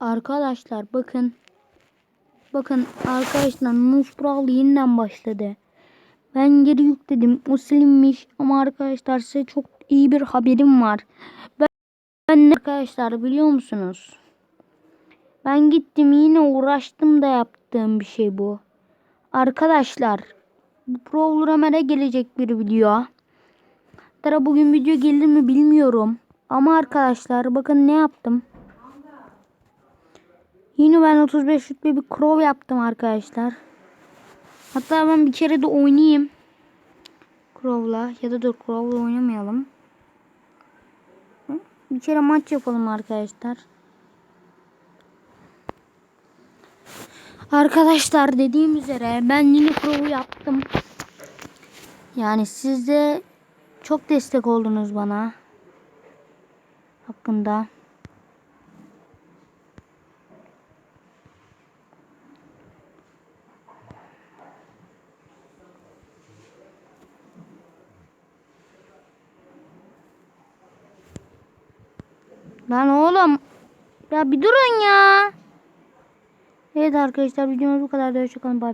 Arkadaşlar bakın. Bakın arkadaşlar Nus Brawl yeniden başladı. Ben geri yükledim. O silinmiş ama arkadaşlar size çok iyi bir haberim var. Ben, ben arkadaşlar biliyor musunuz? Ben gittim yine uğraştım da yaptığım bir şey bu. Arkadaşlar programlara gelecek bir video. Tara bugün video gelir mi bilmiyorum. Ama arkadaşlar bakın ne yaptım. Yine ben 35 rütbe bir crow yaptım arkadaşlar. Hatta ben bir kere de oynayayım. Crow'la ya da dur Crow'la oynamayalım. Bir kere maç yapalım arkadaşlar. Arkadaşlar dediğim üzere ben yine Crow'u yaptım. Yani siz de çok destek oldunuz bana. Hakkında. Lan oğlum. Ya bir durun ya. Evet arkadaşlar videomuz bu kadar. Hoşçakalın. Bay.